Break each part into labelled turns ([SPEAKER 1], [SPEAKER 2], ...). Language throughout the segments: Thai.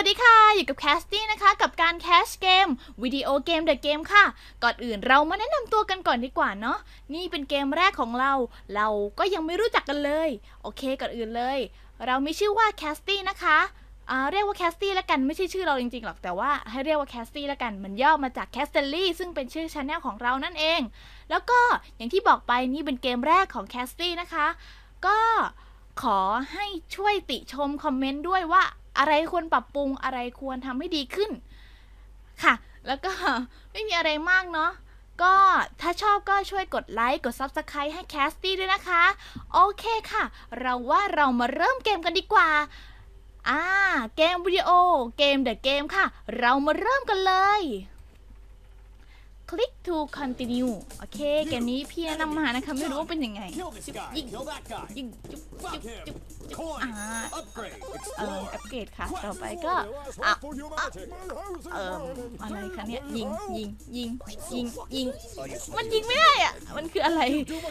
[SPEAKER 1] ัสดีค่ะ อยู่กับแคสตี้นะคะ กับการแคชเกมวิดีโอเกมเดอะเกมค่ะ ก่อนอื่นเรามาแนะนำตัวกันก่อนดีกว่าเนาะนี่เป็นเกมแรกของเรา เราก็ยังไม่รู้จักกันเลย โอเคก่อนอื่นเลย เรามีชื่อว่าแคสตี้นะคะอ่าเรียกว่าแคสตี้ละกันไม่ใช่ชื่อเราจริงๆหรอกแต่ว่าให้เรียกว่าแคสตี้ละกันมันย่อมาจากแคสเตลลี่ซึ่งเป็นชื่อชาแนลของเรานั่นเอง แล้วก็อย่างที่บอกไปนี่เป็นเกมแรกของแคสตี้นะคะ ก็ขอให้ช่วยติชมคอมเมนต์ด้วยว่า อะไรควรปรับปรุงอะไรควรทำให้ดีขึ้น ค่ะ แล้วก็ไม่มีอะไรมากเนาะก็ถ้าชอบก็ช่วยกดไลค์ กด Subscribe ให้แคสตี้ด้วยนะคะ โอเคค่ะ เราว่าเรามาเริ่มเกมกันดีกว่า อ่า เกมวิดีโอ เกมเดอะเกมค่ะ เรามาเริ่มกันเลย to continue โอเค เกมนี้พี่แนะนำมานะคะ ไม่รู้ว่าเป็นยังไง
[SPEAKER 2] Kill this guy.
[SPEAKER 1] Ying.
[SPEAKER 2] Kill that guy.
[SPEAKER 1] ยิงจุ๊บจุ๊
[SPEAKER 2] Fuck
[SPEAKER 1] บ
[SPEAKER 2] him.
[SPEAKER 1] จุ๊บ
[SPEAKER 2] Coin.
[SPEAKER 1] อ่า
[SPEAKER 2] Upgrade.
[SPEAKER 1] เออ
[SPEAKER 2] Explore.
[SPEAKER 1] อัปเกรดค่ะ ต่อไปก็อะเอ่ออะไรคะเนี่ย ยิงยิงยิงยิงยิง มันยิงไม่ได้อะ มันคืออะไร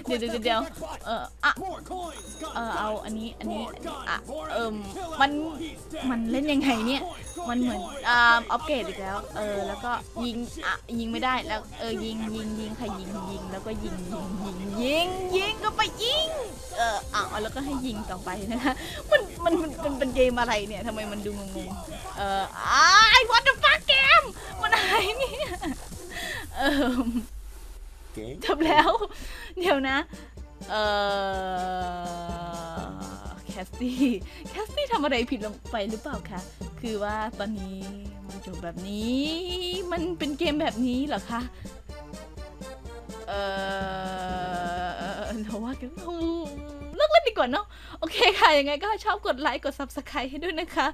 [SPEAKER 1] เดี๋ยวเดี๋ยวเดี๋ยวเอออะ
[SPEAKER 2] More coins. Got
[SPEAKER 1] เออ
[SPEAKER 2] it.
[SPEAKER 1] เอาอันนี้อันนี้
[SPEAKER 2] More
[SPEAKER 1] อันนี้
[SPEAKER 2] guns
[SPEAKER 1] อะ
[SPEAKER 2] for it.
[SPEAKER 1] เอิม
[SPEAKER 2] Kill
[SPEAKER 1] มัน
[SPEAKER 2] him. He's dead.
[SPEAKER 1] มันเล่นยังไงเนี่ย
[SPEAKER 2] Coin.
[SPEAKER 1] มันเหมือน
[SPEAKER 2] Coin.
[SPEAKER 1] อ่าอัปเกรดอีกแล้ว เออแล้วก็ยิงอะยิงไม่ได้แล้วเออยิงยิงยิงค่ะยิงยิงแล้วก็ยิงยิงยิงยิงยิงก็ไปยิงเอออ้าวแล้วก็ให้ยิงต่อไปนะคะมันมันมันมันเป็นเกมอะไรเนี่ยทำไมมันดูงงๆเอออ้าย what the fuck เกมมันอะไรเนี่ยเออ
[SPEAKER 2] Game.
[SPEAKER 1] จบแล้ว เดี๋ยวนะ เออแคสตี้แคสตี้ทำอะไรผิดลงไปหรือเปล่าคะคือว่าตอนนี้มันจบแบบนี้ มันเป็นเกมแบบนี้เหรอคะ เออเราว่ากันเลิกเล่นดีกว่าเนาะโอเคค่ะยังไงก็ชอบกดไลค์กด Subscribe ให้ด้วยนะคะ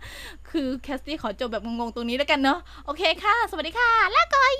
[SPEAKER 1] คือแคสตี้ขอจบแบบงงๆตรงนี้แล้วกันเนาะโอเคค่ะ สวัสดีค่ะลาก่อย